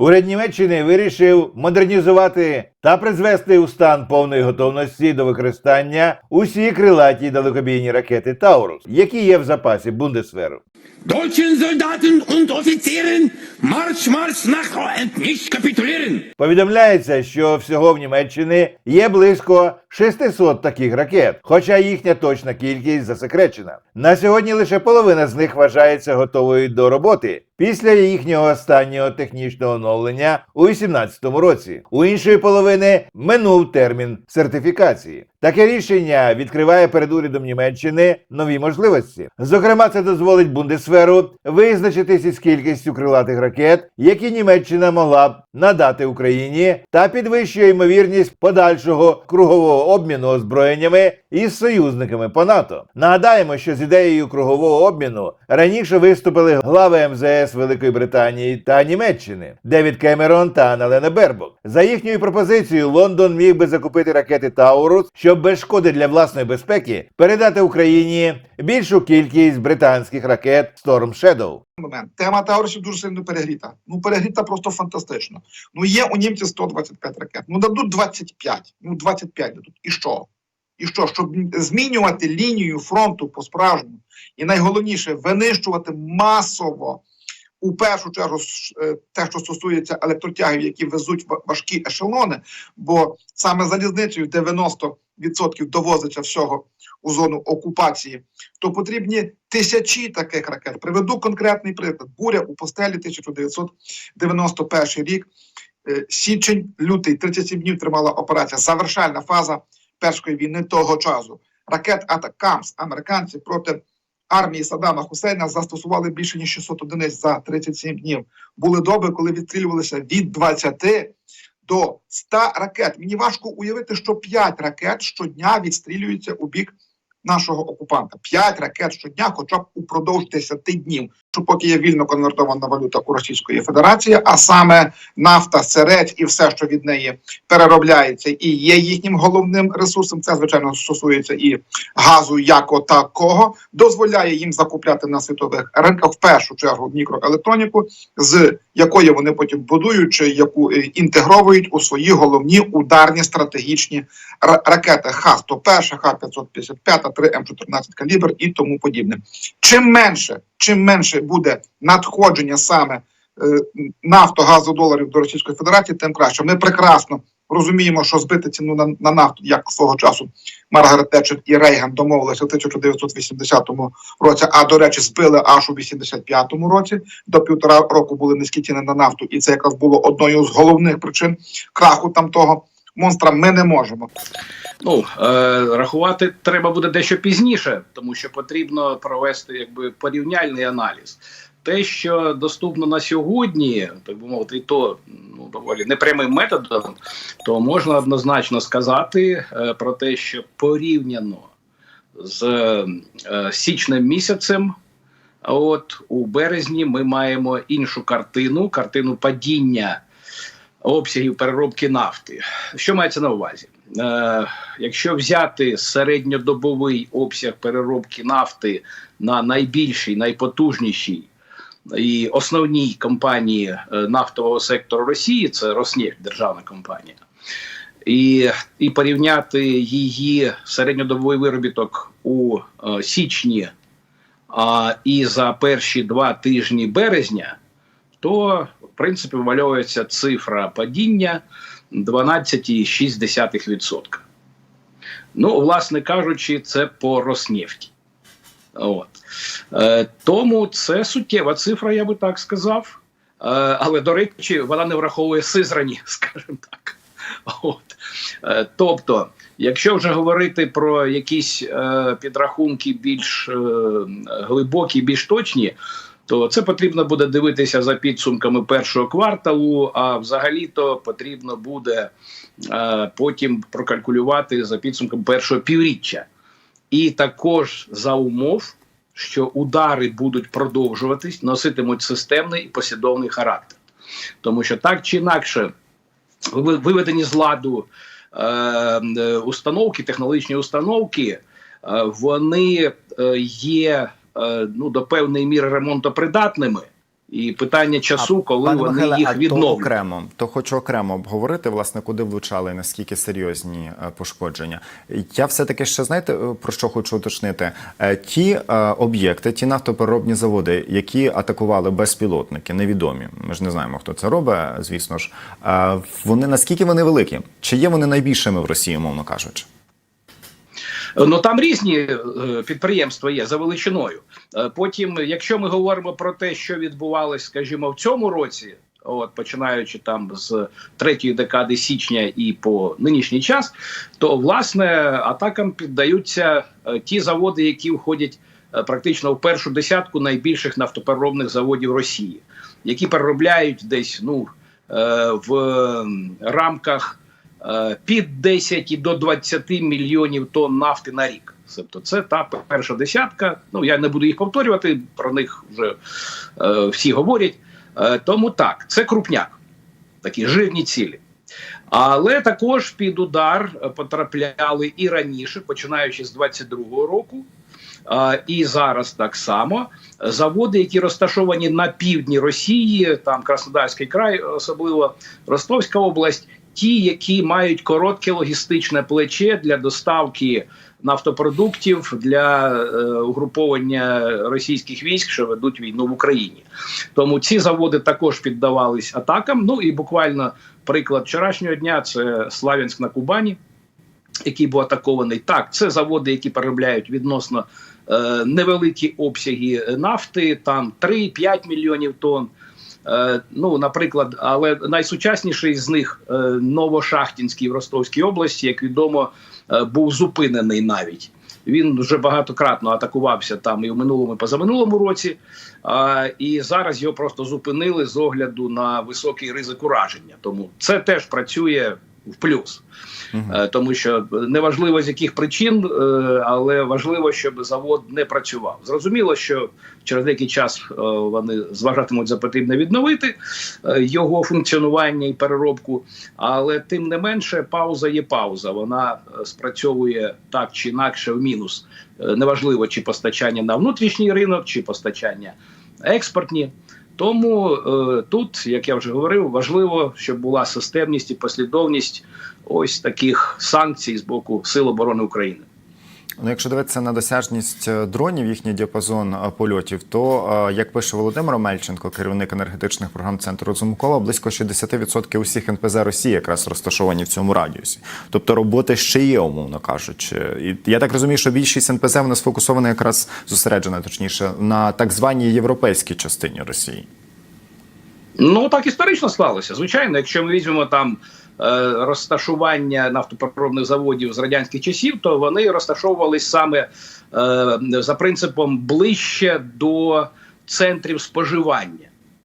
Уряд Німеччини вирішив модернізувати та призвести у стан повної готовності до використання усі крилаті далекобійні ракети Таурус, які є в запасі Бундесверу. Deutschen Soldaten und Offizieren, Marsch nach und nicht kapitulieren! Повідомляється, що всього в Німеччині є близько 600 таких ракет, хоча їхня точна кількість засекречена. На сьогодні лише половина з них вважається готовою до роботи після їхнього останнього технічного оновлення у 2018 році. У іншої половини минув термін сертифікації. Таке рішення відкриває перед урядом Німеччини нові можливості. Зокрема, це дозволить Бундесверу визначитись із кількістю крилатих ракет, які Німеччина могла б надати Україні, та підвищує ймовірність подальшого кругового обміну озброєннями із союзниками по НАТО. Нагадаємо, що з ідеєю кругового обміну раніше виступили глави МЗС Великої Британії та Німеччини Девід Кемерон та Аналена Бербок. За їхньою пропозицією, Лондон міг би закупити ракети Таурус, щоб без шкоди для власної безпеки передати Україні більшу кількість британських ракет Storm Shadow. момент. Тема Таурусів дуже сильно перегріта. Ну, перегріта просто фантастично. Ну, є у німців 125 ракет. Ну, дадуть 25. Ну, 25 дадуть. І що? І що? Щоб змінювати лінію фронту по-справжньому, і найголовніше винищувати масово. У першу чергу е, те, що стосується електротягів, які везуть важкі ешелони, бо саме залізницею 90% довозиться всього у зону окупації, то потрібні тисячі таких ракет. Приведу конкретний приклад. Буря у постелі 1991 рік. Е, Січень, лютий, 37 днів тримала операція. Завершальна фаза першої війни того часу. Ракет Атакамс американці проти армії Саддама Хусейна застосували більше ніж 600 одиниць за 37 днів. Були доби, коли відстрілювалися від 20 до 100 ракет. Мені важко уявити, що 5 ракет щодня відстрілюються у бік нашого окупанта. 5 ракет щодня, хоча б упродовж 10 днів, що поки є вільно конвертована валюта у Російської Федерації, а саме нафта, сирець і все, що від неї переробляється, і є їхнім головним ресурсом. Це звичайно стосується і газу, як такого, дозволяє їм закупляти на світових ринках в першу чергу мікроелектроніку, з якої вони потім будують чи яку е, інтегровують у свої головні ударні стратегічні ра- ракети Х-101, Х-555, 3 М14 калібр і тому подібне. Чим менше, чим менше буде надходження саме е, нафто, газу, доларів до Російської Федерації, тим краще. Ми прекрасно розуміємо, що збити ціну на, на нафту, як свого часу Маргарет Тетчер і Рейган домовилися в 1980 році, а до речі, збили аж у 85-му році. До півтора року були низькі ціни на нафту, і це якраз було одною з головних причин краху там того монстра. Ми не можемо. Ну е, рахувати треба буде дещо пізніше, тому що потрібно провести якби порівняльний аналіз. Те, що доступно на сьогодні, так би мовити, і то ну доволі непрямим методом, то можна однозначно сказати е, про те, що порівняно з е, січнем місяцем, от у березні ми маємо іншу картину картину падіння обсягів переробки нафти. Що мається на увазі? Е, якщо взяти середньодобовий обсяг переробки нафти на найбільшій, найпотужнішій і основній компанії е, нафтового сектору Росії, це Роснефть, державна компанія, і, і порівняти її середньодобовий виробіток у е, січні а, і за перші два тижні березня, то в принципі вмальовується цифра падіння 12,6%. Ну, власне кажучи, це по Роснефті. От. Е, тому це суттєва цифра, я би так сказав. Е, але, до речі, вона не враховує Сизрані, скажімо так. От. Е, тобто, якщо вже говорити про якісь е, підрахунки більш е, глибокі, більш точні, то це потрібно буде дивитися за підсумками першого кварталу. А взагалі-то потрібно буде е, потім прокалькулювати за підсумком першого півріччя. І також за умов, що удари будуть продовжуватись, носитимуть системний і послідовний характер. Тому що так чи інакше, ви- виведені з ладу е, е, установки, технологічні установки, е, вони е, є ну, до певної міри ремонтопридатними, І питання часу, коли Пане вони Михайле, їх а то окремо, то хочу окремо обговорити, власне, куди влучали наскільки серйозні е, пошкодження. Я все-таки ще знаєте, е, про що хочу уточнити? Е, Ті е, об'єкти, ті нафтопереробні заводи, які атакували безпілотники, невідомі. Ми ж не знаємо, хто це робить, звісно ж. Е, Вони наскільки вони великі? Чи є вони найбільшими в Росії, мовно кажучи? Ну там різні е, підприємства є за величиною. Е, Потім, якщо ми говоримо про те, що відбувалось, скажімо, в цьому році, от починаючи там з третьої декади січня і по нинішній час, то власне атакам піддаються е, ті заводи, які входять практично в першу десятку найбільших нафтопереробних заводів Росії, які переробляють десь ну в рамках під 10 і до 20 мільйонів тонн нафти на рік. Тобто це та перша десятка. Ну я не буду їх повторювати, про них вже е, всі говорять. Е, тому так, це крупняк, такі жирні цілі. Але також під удар е, потрапляли і раніше, починаючи з 22-го року. е, І зараз так само заводи, які розташовані на півдні Росії, там Краснодарський край, особливо Ростовська область, ті, які мають коротке логістичне плече для доставки нафтопродуктів для е, угруповання російських військ, що ведуть війну в Україні. Тому ці заводи також піддавались атакам. Ну і буквально приклад вчорашнього дня це Славянськ на Кубані, який був атакований. Так, це заводи, які переробляють відносно е, невеликі обсяги нафти, там 3-5 мільйонів тонн. Е, ну, наприклад, але найсучасніший з них е, Новошахтінський в Ростовській області, як відомо, е, був зупинений навіть. Він вже багатократно атакувався там і в минулому, і позаминулому році. А, і зараз його просто зупинили з огляду на високий ризик ураження. Тому це теж працює в плюс. Е, тому що неважливо з яких причин, е, але важливо, щоб завод не працював. Зрозуміло, що через деякий час е, вони зважатимуть за потрібне відновити його функціонування і переробку, але тим не менше, пауза є пауза. Вона спрацьовує так чи інакше в мінус. Неважливо, чи постачання на внутрішній ринок, чи постачання експортні. Тому е, тут, як я вже говорив, важливо, щоб була системність і послідовність ось таких санкцій з боку Сил оборони України. Ну, якщо дивитися на досяжність е, дронів, їхній діапазон е, польотів, то е, як пише Володимир Мельченко, керівник енергетичних програм центру Розумкова, близько 60% усіх НПЗ Росії якраз розташовані в цьому радіусі. Тобто роботи ще є, умовно кажучи. І я так розумію, що більшість НПЗ вона сфокусована якраз зосереджена, точніше, на так званій європейській частині Росії. Ну так історично склалося. Звичайно, якщо ми візьмемо там розташування нафтопереробних заводів з радянських часів, то вони розташовувались саме е, за принципом ближче до центрів споживання.